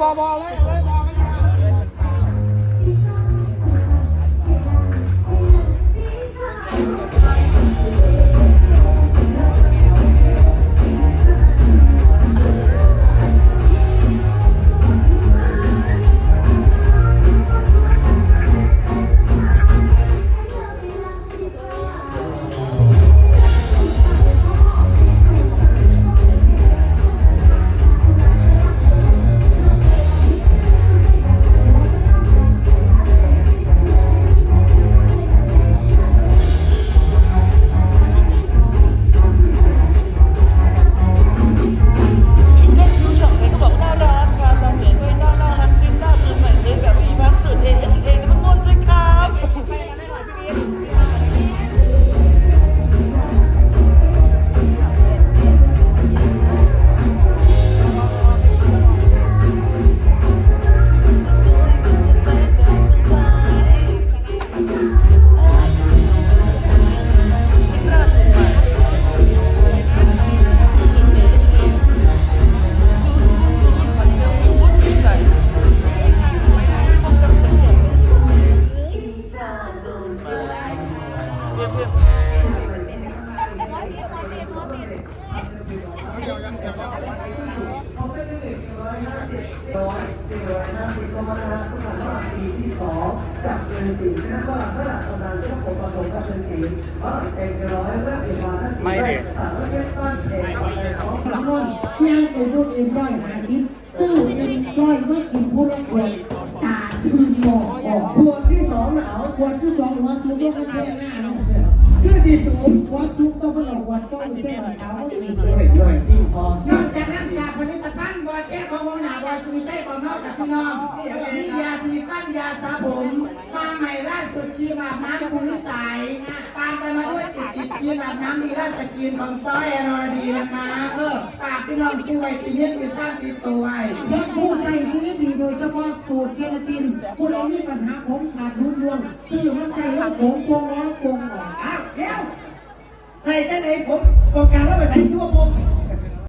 บอบอเลย สองหลังว่าย่างไปรุ่นเอ็มร้อยหาสิซื้อเอ็มร้อยไม่กินผู้ละขวดตาซื้อหมอกออกขวดที่สองหนาวขวดที่สองหัวซุปก็แค่หน้า ที่สูงหัวซุปต้องเป็นขวดต้องเส้นขาวก็ติดด้วยด้วยจริงพอนอกจากนั้นจากผลิตภัณฑ์บอยแก้ของวงหนาบอยสุริชัยของนอกจากพี่น้องมียาสีฟันยาสระผมตาใหม่ล่าสุดคีมอาบน้ำภูริสายตามไปมาด้วยติดติดคีมอาบน้ำดีราชกินของซอยอรรดีนะคะฝากพี่น้องซื้อไว้ติดเน็ตติดสร้างติดตัวไว้เช็คผู้ใส่ดีดีโดยเฉพาะสูตรเคลาตินผู้ใดมีปัญหาผมขาดรุ่นรวงซื้อมาใส่แล้วผมโปงแล้วโปงออก อ้าวเดี๋ยวใส่แต่ไหน ผมกองการมแล้วไปใส่ที่ว่าผม